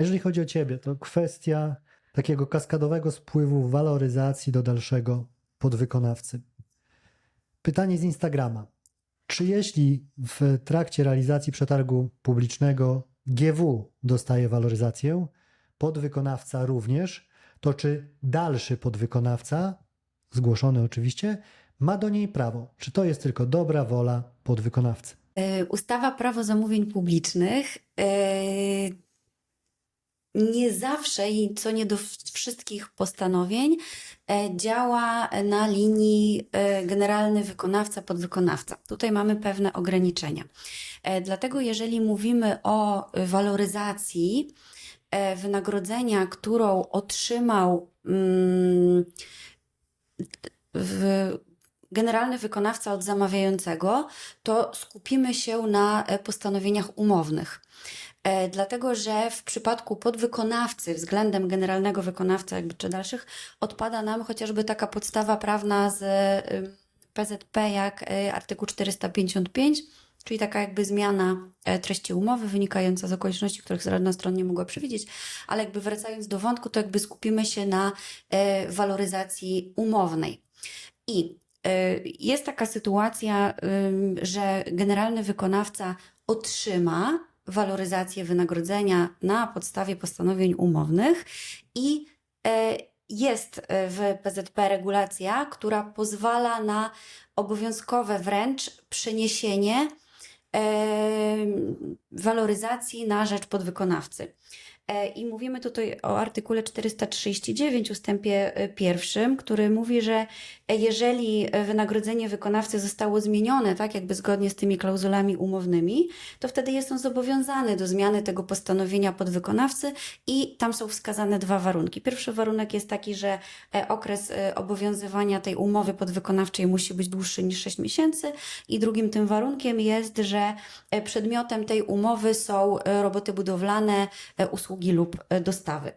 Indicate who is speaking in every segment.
Speaker 1: Jeżeli chodzi o ciebie, to kwestia takiego kaskadowego spływu waloryzacji do dalszego podwykonawcy. Pytanie z Instagrama. Czy jeśli w trakcie realizacji przetargu publicznego GW dostaje waloryzację, podwykonawca również, to czy dalszy podwykonawca, zgłoszony oczywiście, ma do niej prawo? Czy to jest tylko dobra wola podwykonawcy?
Speaker 2: E, Ustawa Prawo Zamówień Publicznych e, nie zawsze i co nie do wszystkich postanowień e, działa na linii e, generalny wykonawca, podwykonawca. Tutaj mamy pewne ograniczenia. E, Dlatego jeżeli mówimy o waloryzacji wynagrodzenia, którą otrzymał mm, generalny wykonawca od zamawiającego, to skupimy się na postanowieniach umownych. E, Dlatego, że w przypadku podwykonawcy względem generalnego wykonawcy jakby czy dalszych odpada nam chociażby taka podstawa prawna z PZP jak y, artykuł 455, czyli taka jakby zmiana e, treści umowy wynikająca z okoliczności, których żadna strona nie mogła przewidzieć, ale jakby wracając do wątku, to jakby skupimy się na e, waloryzacji umownej. I jest taka sytuacja, że generalny wykonawca otrzyma waloryzację wynagrodzenia na podstawie postanowień umownych i e, jest e, w PZP regulacja, która pozwala na obowiązkowe wręcz przeniesienie em, waloryzacji na rzecz podwykonawcy. E, I mówimy tutaj o artykule 439 ustępie e, pierwszym, który mówi, że e, jeżeli wynagrodzenie wykonawcy zostało zmienione, tak jakby zgodnie z tymi klauzulami umownymi, to wtedy jest on zobowiązany do zmiany tego postanowienia podwykonawcy i tam są wskazane dwa warunki. Pierwszy warunek jest taki, że okres obowiązywania tej umowy podwykonawczej musi być dłuższy niż 6 miesięcy i drugim tym warunkiem jest, że przedmiotem tej umowy są roboty budowlane, e, usługi lub e, dostawy.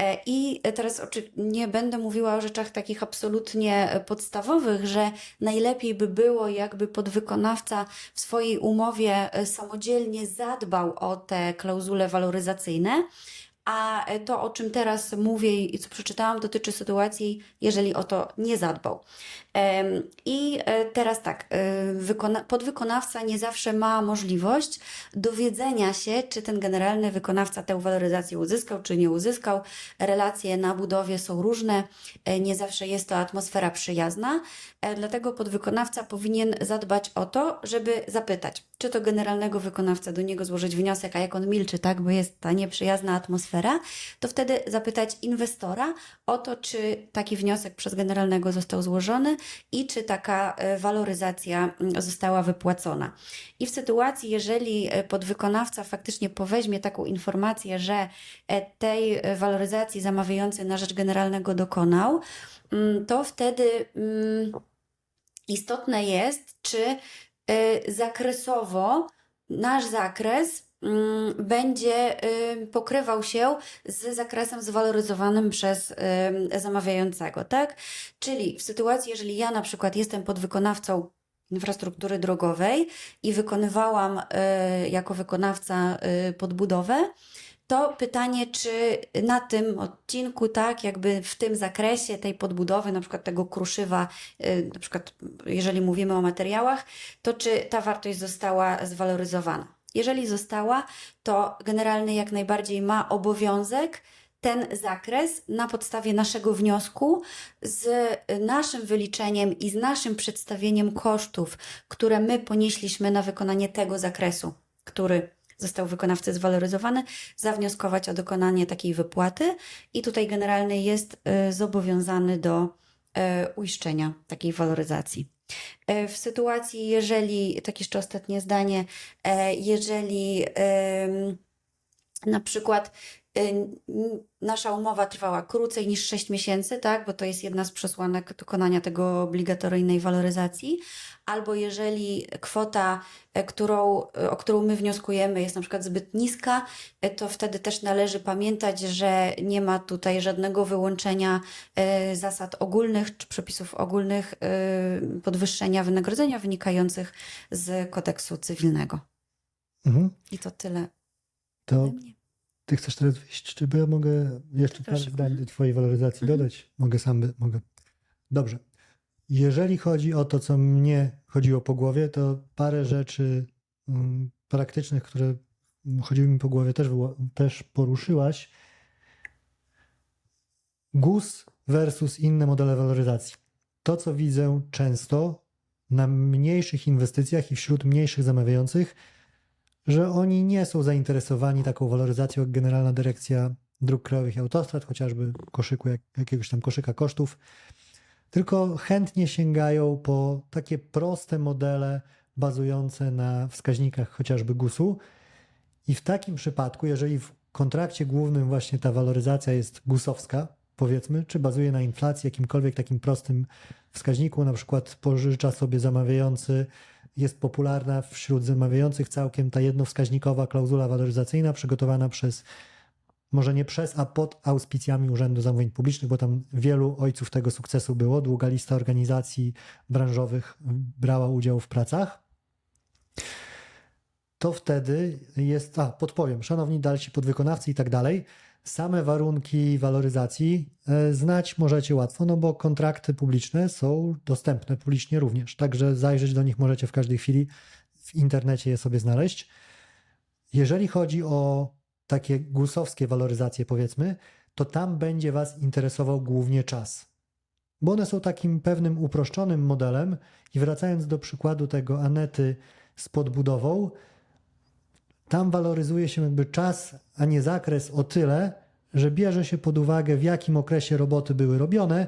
Speaker 2: E, I teraz nie będę mówiła o rzeczach takich absolutnie e, podstawowych, że najlepiej by było, jakby podwykonawca w swojej umowie samodzielnie zadbał o te klauzule waloryzacyjne. A to, o czym teraz mówię i co przeczytałam, dotyczy sytuacji, jeżeli o to nie zadbał. I e, teraz tak, e, wykona- podwykonawca nie zawsze ma możliwość dowiedzenia się, czy ten generalny wykonawca tę waloryzację uzyskał, czy nie uzyskał. Relacje na budowie są różne, e, nie zawsze jest to atmosfera przyjazna, dlatego podwykonawca powinien zadbać o to, żeby zapytać, czy to generalnego wykonawca do niego złożyć wniosek, a jak on milczy, tak, bo jest ta nieprzyjazna atmosfera, to wtedy zapytać inwestora o to, czy taki wniosek przez generalnego został złożony i czy taka e, waloryzacja mm, została wypłacona. I w sytuacji, jeżeli e, podwykonawca faktycznie poweźmie taką informację, że e, tej waloryzacji zamawiający na rzecz generalnego dokonał, mm, to wtedy mm, istotne jest, czy zakresowo nasz zakres będzie y, pokrywał się z zakresem zwaloryzowanym przez y, zamawiającego, tak? Czyli w sytuacji, jeżeli ja na przykład jestem podwykonawcą infrastruktury drogowej i wykonywałam y, jako wykonawca podbudowę, to pytanie, czy na tym odcinku, tak, jakby w tym zakresie tej podbudowy, na przykład tego kruszywa, na przykład jeżeli mówimy o materiałach, to czy ta wartość została zwaloryzowana. Jeżeli została, to generalny jak najbardziej ma obowiązek ten zakres na podstawie naszego wniosku z naszym wyliczeniem i z naszym przedstawieniem kosztów, które my ponieśliśmy na wykonanie tego zakresu, który został wykonawcy zwaloryzowany, zawnioskować o dokonanie takiej wypłaty i tutaj generalny jest y, zobowiązany do y, uiszczenia takiej waloryzacji. E, W sytuacji, jeżeli, tak jeszcze ostatnie zdanie, e, jeżeli na przykład nasza umowa trwała krócej niż 6 miesięcy, tak, bo to jest jedna z przesłanek dokonania tego obligatoryjnej waloryzacji, albo jeżeli kwota, e, którą, e, o którą my wnioskujemy, jest na przykład zbyt niska, e, to wtedy też należy pamiętać, że nie ma tutaj żadnego wyłączenia zasad ogólnych czy przepisów ogólnych podwyższenia wynagrodzenia wynikających z kodeksu cywilnego.
Speaker 1: Mhm.
Speaker 2: I to tyle
Speaker 1: To. Ty chcesz teraz wyjść, czy ja mogę jeszcze parę zdań do twojej waloryzacji
Speaker 2: Mhm.
Speaker 1: dodać? Mogę sam, mogę. Dobrze. Jeżeli chodzi o to, co mnie chodziło po głowie, to parę rzeczy mm, praktycznych, które chodziły mi po głowie, też, wyło- też poruszyłaś. GUS versus inne modele waloryzacji. To, co widzę często na mniejszych inwestycjach i wśród mniejszych zamawiających, że oni nie są zainteresowani taką waloryzacją jak Generalna Dyrekcja Dróg Krajowych i Autostrad, chociażby koszyku, jak, jakiegoś tam koszyka kosztów, tylko chętnie sięgają po takie proste modele bazujące na wskaźnikach chociażby GUS-u. I w takim przypadku, jeżeli w kontrakcie głównym właśnie ta waloryzacja jest gusowska, powiedzmy, czy bazuje na inflacji, jakimkolwiek takim prostym wskaźniku, na przykład pożycza sobie zamawiający, jest popularna wśród zamawiających całkiem ta jednowskaźnikowa klauzula waloryzacyjna przygotowana przez, może nie przez, a pod auspicjami Urzędu Zamówień Publicznych, bo tam wielu ojców tego sukcesu było. Długa lista organizacji branżowych brała udział w pracach. To wtedy jest, a podpowiem, szanowni dalsi podwykonawcy i tak dalej, same warunki waloryzacji e, znać możecie łatwo, no bo kontrakty publiczne są dostępne publicznie również, także zajrzeć do nich możecie w każdej chwili, w internecie je sobie znaleźć. Jeżeli chodzi o takie gusowskie waloryzacje, powiedzmy, to tam będzie Was interesował głównie czas. Bo one są takim pewnym uproszczonym modelem i wracając do przykładu tego Anety z podbudową, tam waloryzuje się jakby czas, a nie zakres o tyle, że bierze się pod uwagę, w jakim okresie roboty były robione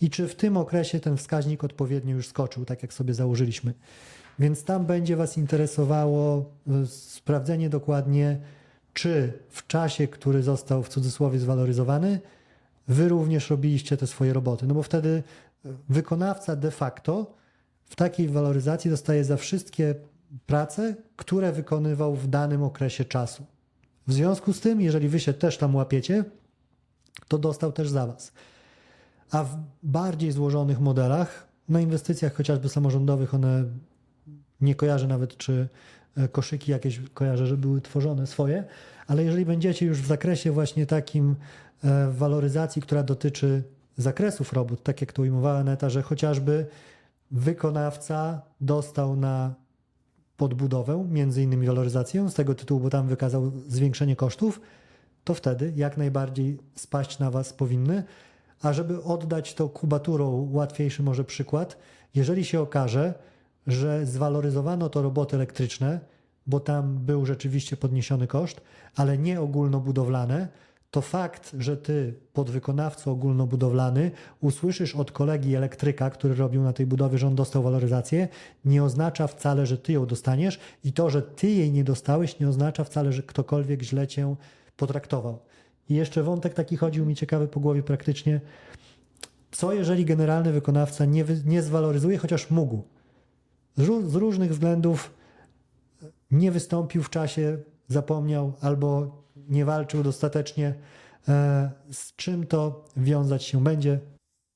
Speaker 1: i czy w tym okresie ten wskaźnik odpowiednio już skoczył, tak jak sobie założyliśmy. Więc tam będzie Was interesowało y, sprawdzenie dokładnie, czy w czasie, który został w cudzysłowie zwaloryzowany, Wy również robiliście te swoje roboty. No bo wtedy y, wykonawca de facto w takiej waloryzacji dostaje za wszystkie prace, które wykonywał w danym okresie czasu. W związku z tym, jeżeli wy się też tam łapiecie, to dostał też za was. A w bardziej złożonych modelach, na inwestycjach chociażby samorządowych, one nie kojarzę nawet, czy e, koszyki jakieś kojarzę, że były tworzone swoje, ale jeżeli będziecie już w zakresie właśnie takim e, waloryzacji, która dotyczy zakresów robót, tak jak to ujmowała Neta, że chociażby wykonawca dostał na podbudowę, między innymi waloryzację, z tego tytułu, bo tam wykazał zwiększenie kosztów, to wtedy jak najbardziej spaść na Was powinny. A żeby oddać to kubaturą, łatwiejszy może przykład, jeżeli się okaże, że zwaloryzowano to roboty elektryczne, bo tam był rzeczywiście podniesiony koszt, ale nie ogólnobudowlane, to fakt, że ty, podwykonawco ogólnobudowlany, usłyszysz od kolegi elektryka, który robił na tej budowie, że on dostał waloryzację, nie oznacza wcale, że ty ją dostaniesz i to, że ty jej nie dostałeś, nie oznacza wcale, że ktokolwiek źle cię potraktował. I jeszcze wątek taki chodził mi ciekawy po głowie praktycznie. Co jeżeli generalny wykonawca nie, nie zwaloryzuje, chociaż mógł? Z, z różnych względów nie wystąpił w czasie, zapomniał albo nie walczył dostatecznie, e, z czym to wiązać się będzie.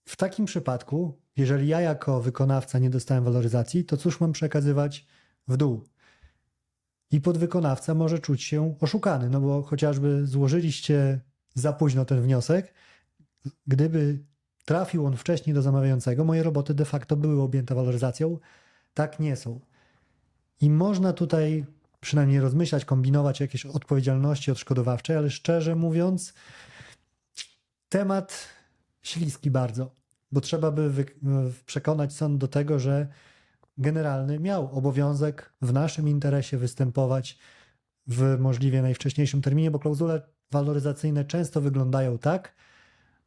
Speaker 1: W takim przypadku, jeżeli ja jako wykonawca nie dostałem waloryzacji, to cóż mam przekazywać w dół? I podwykonawca może czuć się oszukany, no bo chociażby złożyliście za późno ten wniosek, gdyby trafił on wcześniej do zamawiającego, moje roboty de facto były objęte waloryzacją. Tak nie są. I można tutaj przynajmniej rozmyślać, kombinować jakieś odpowiedzialności odszkodowawczej, ale szczerze mówiąc, temat śliski bardzo, bo trzeba by przekonać sąd do tego, że generalny miał obowiązek w naszym interesie występować w możliwie najwcześniejszym terminie, bo klauzule waloryzacyjne często wyglądają tak,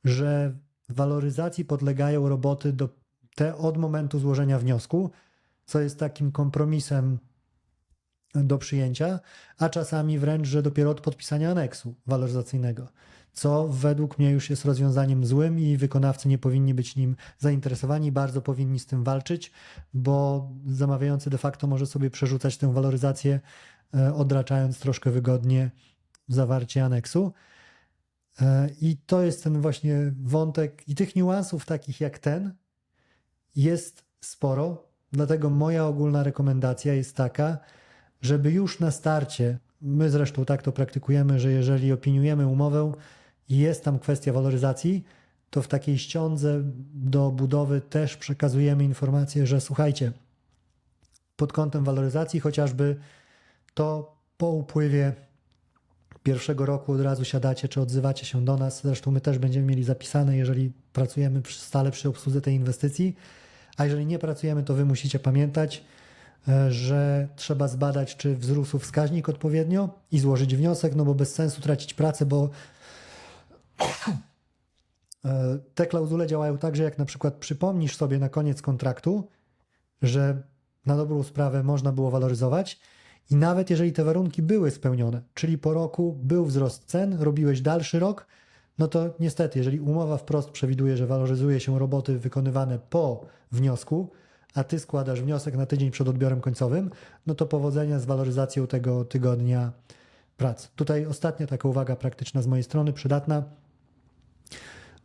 Speaker 1: że waloryzacji podlegają roboty do, te od momentu złożenia wniosku, co jest takim kompromisem do przyjęcia, a czasami wręcz, że dopiero od podpisania aneksu waloryzacyjnego, co według mnie już jest rozwiązaniem złym i wykonawcy nie powinni być nim zainteresowani, bardzo powinni z tym walczyć, bo zamawiający de facto może sobie przerzucać tę waloryzację, e, odraczając troszkę wygodnie zawarcie aneksu. E, I to jest ten właśnie wątek, i tych niuansów takich jak ten jest sporo, dlatego moja ogólna rekomendacja jest taka, żeby już na starcie My zresztą tak to praktykujemy, że jeżeli opiniujemy umowę i jest tam kwestia waloryzacji, to w takiej ściądze do budowy też przekazujemy informację, że słuchajcie, pod kątem waloryzacji chociażby to po upływie pierwszego roku od razu siadacie, czy odzywacie się do nas. Zresztą my też będziemy mieli zapisane, jeżeli pracujemy stale przy obsłudze tej inwestycji. A jeżeli nie pracujemy, to wy musicie pamiętać, że trzeba zbadać, czy wzrósł wskaźnik odpowiednio i złożyć wniosek, no bo bez sensu tracić pracę, bo e, te klauzule działają tak, że jak na przykład przypomnisz sobie na koniec kontraktu, że na dobrą sprawę można było waloryzować i nawet jeżeli te warunki były spełnione, czyli po roku był wzrost cen, robiłeś dalszy rok, no to niestety, jeżeli umowa wprost przewiduje, że waloryzuje się roboty wykonywane po wniosku, a ty składasz wniosek na tydzień przed odbiorem końcowym, no to powodzenia z waloryzacją tego tygodnia pracy. Tutaj ostatnia taka uwaga praktyczna z mojej strony, przydatna.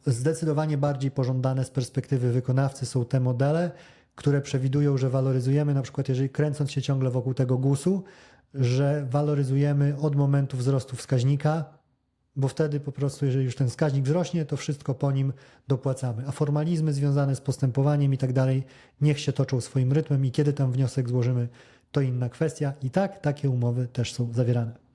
Speaker 1: Zdecydowanie bardziej pożądane z perspektywy wykonawcy są te modele, które przewidują, że waloryzujemy, na przykład jeżeli kręcąc się ciągle wokół tego GUS-u, że waloryzujemy od momentu wzrostu wskaźnika, bo wtedy po prostu, jeżeli już ten wskaźnik wzrośnie, to wszystko po nim dopłacamy. A formalizmy związane z postępowaniem i tak dalej, niech się toczą swoim rytmem i kiedy tam wniosek złożymy, to inna kwestia. I tak takie umowy też są zawierane.